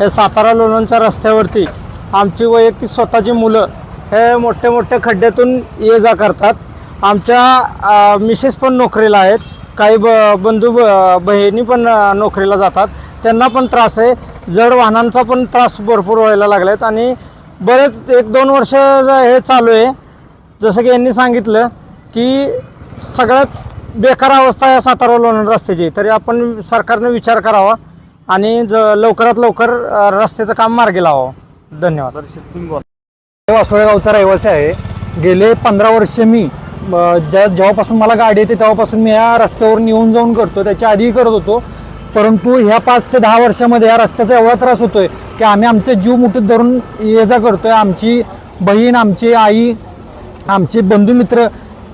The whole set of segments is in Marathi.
हे सातारा लोणंदच्या रस्त्यावरती आमची वैयक्तिक स्वतःची मुलं हे मोठे मोठे खड्ड्यातून ये जा करतात. आमच्या मिसेस पण नोकरीला आहेत. काही ब बंधू ब बहिणी पण नोकरीला जातात. त्यांना पण त्रास आहे. जड वाहनांचा पण त्रास भरपूर व्हायला लागला आहेत आणि बरेच एक दोन वर्ष हे चालू आहे. जसं की यांनी सांगितलं की सगळ्यात बेकार अवस्था या सातारा लोणंद रस्त्याची. तरी आपण सरकारनं विचार करावा. आणि ज लवकरात लवकर अ, रस्त्याचं काम मार्गी लावावं धन्यवाद. वासोळे गावचा रहिवासी आहे. गेले पंधरा वर्ष मी अ, ज्या जेव्हापासून मला गाडी येते तेव्हापासून मी या रस्त्यावर येऊन जाऊन करतो. त्याच्या आधीही करत होतो. परंतु ह्या पाच ते दहा वर्षामध्ये या रस्त्याचा एवढा त्रास होतोय की आम्ही आमचे जीव मुठीत धरून ये जा करतोय. आमची बहीण आमची आई आमचे बंधुमित्र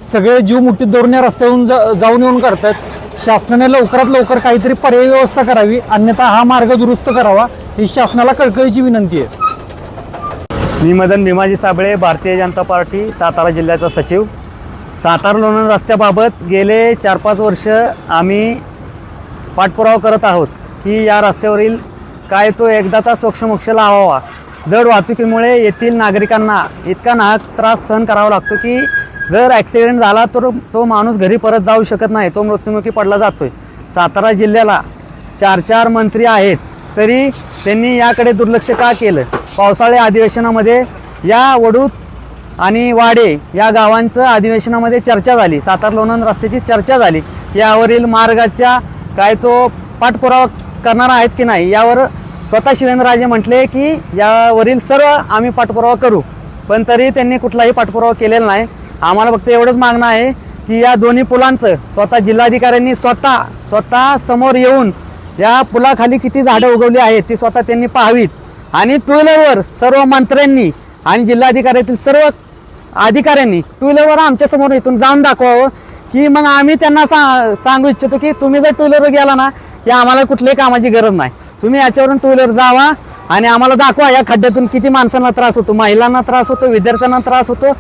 सगळे जीव मुठीत धरून या रस्त्यावरून जा जाऊन येऊन करतात शासनाने लवकरात लवकर काहीतरी पर्यायी व्यवस्था करावी अन्यथा हा मार्ग दुरुस्त करावा ही शासनाला कळकळीची विनंती आहे. मी मदन भीमाजी साबळे भारतीय जनता पार्टी सातारा जिल्ह्याचा सचिव. सातारा लोणंद रस्त्याबाबत गेले चार पाच वर्ष आम्ही पाठपुरावा करत आहोत की या रस्त्यावरील काय तो एकदाचा सोक्षमोक्ष लावावा. दड वाहतुकीमुळे येथील नागरिकांना इतका नाहक त्रास सहन करावा लागतो की जर ॲक्सिडेंट झाला तर तो माणूस घरी परत जाऊ शकत नाही. तो मृत्युमुखी पडला जातोय. सातारा जिल्ह्याला चार चार मंत्री आहेत. तरी त्यांनी याकडे दुर्लक्ष का केलं? पावसाळी अधिवेशनामध्ये या वडूत आणि वाडे या गावांचं अधिवेशनामध्ये चर्चा झाली. सातारा लोणंद रस्त्याची चर्चा झाली. यावरील मार्गाच्या काय तो पाठपुरावा करणार आहेत की नाही यावर स्वतः शिवेंद्रराजे म्हटले की यावरील सर्व आम्ही पाठपुरावा करू. पण तरी त्यांनी कुठलाही पाठपुरावा केलेला नाही. आम्हाला फक्त एवढंच मागणं आहे की या दोन्ही पुलांचं स्वतः जिल्हाधिकाऱ्यांनी स्वतः स्वतः समोर येऊन या पुलाखाली किती झाडं उगवली आहेत ती स्वतः त्यांनी पाहावीत. आणि टू व्हीलरवर सर्व मंत्र्यांनी आणि जिल्हाधिकाऱ्यातील सर्व अधिकाऱ्यांनी टू व्हीलरवर आमच्यासमोर इथून जाऊन दाखवावं की मग आम्ही त्यांना सा सांगू इच्छितो की तुम्ही जर टू व्हीलरवर गेला ना की आम्हाला कुठल्याही कामाची गरज नाही. तुम्ही याच्यावरून टू व्हीलर जावा आणि आम्हाला दाखवा या खड्ड्यातून किती माणसांना त्रास होतो महिलांना त्रास होतो विद्यार्थ्यांना त्रास होतो.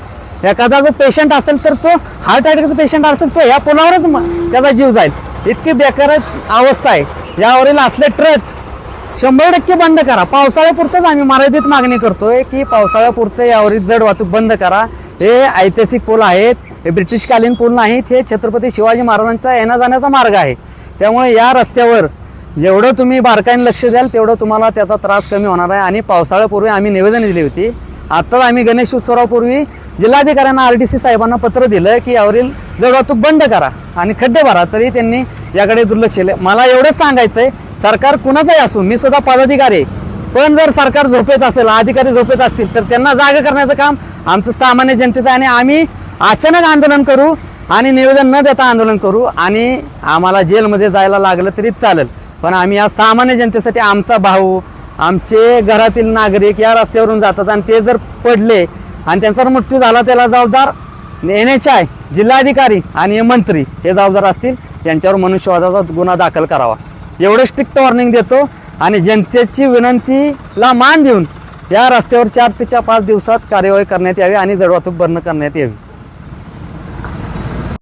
एखादा जो पेशंट असेल तर तो हार्ट अटॅकचा पेशंट असेल तो या पुलावरच त्याचा जीव जाईल. इतकी बेकार अवस्था आहे. यावरील असले ट्रक शंभर टक्के बंद करा. पावसाळ्यापुरतंच आम्ही मर्यादित मागणी करतोय की पावसाळ्यापुरतं यावरील जड वाहतूक बंद करा. हे ऐतिहासिक पूल आहेत. हे ब्रिटिशकालीन पूल नाहीत. हे छत्रपती शिवाजी महाराजांचा येण्या जाण्याचा मार्ग आहे. त्यामुळे या रस्त्यावर जेवढं तुम्ही बारकाईने लक्ष द्याल तेवढं तुम्हाला त्याचा त्रास कमी होणार आहे. आणि पावसाळ्यापूर्वी आम्ही निवेदन दिली होती आत्ताच आम्ही गणेश उत्सवापूर्वी जिल्हाधिकाऱ्यांना आर डी सी साहेबांना पत्र दिलं की यावरील जड बंद करा आणि खड्डे भरा तरी त्यांनी याकडे दुर्लक्ष केलं. मला एवढंच सांगायचं आहे सरकार कुणाचंही असू मी सुद्धा पदाधिकारी आहे. पण जर सरकार झोपेत असेल अधिकारी झोपेत असतील तर त्यांना जागा करण्याचं काम आमचं सामान्य जनतेचं आहे आणि आम्ही अचानक आंदोलन करू आणि निवेदन न देता आंदोलन करू आणि आम्हाला जेलमध्ये जायला लागलं तरी चालेल. पण आम्ही या सामान्य जनतेसाठी आमचा भाऊ आमचे घरातील नागरिक या रस्त्यावरून जातात आणि ते जर पडले आणि त्यांचा मृत्यू झाला त्याला जबाबदार एन एच आय जिल्हाधिकारी आणि मंत्री हे जबाबदार असतील यांच्यावर मनुष्यवादाचा गुन्हा दाखल करावा. एवढं स्ट्रिक्ट वॉर्निंग देतो आणि जनतेची विनंतीला मान देऊन या रस्त्यावर चार ते चार पाच दिवसात कार्यवाही करण्यात यावी आणि जडवाहतूक बंद करण्यात यावी.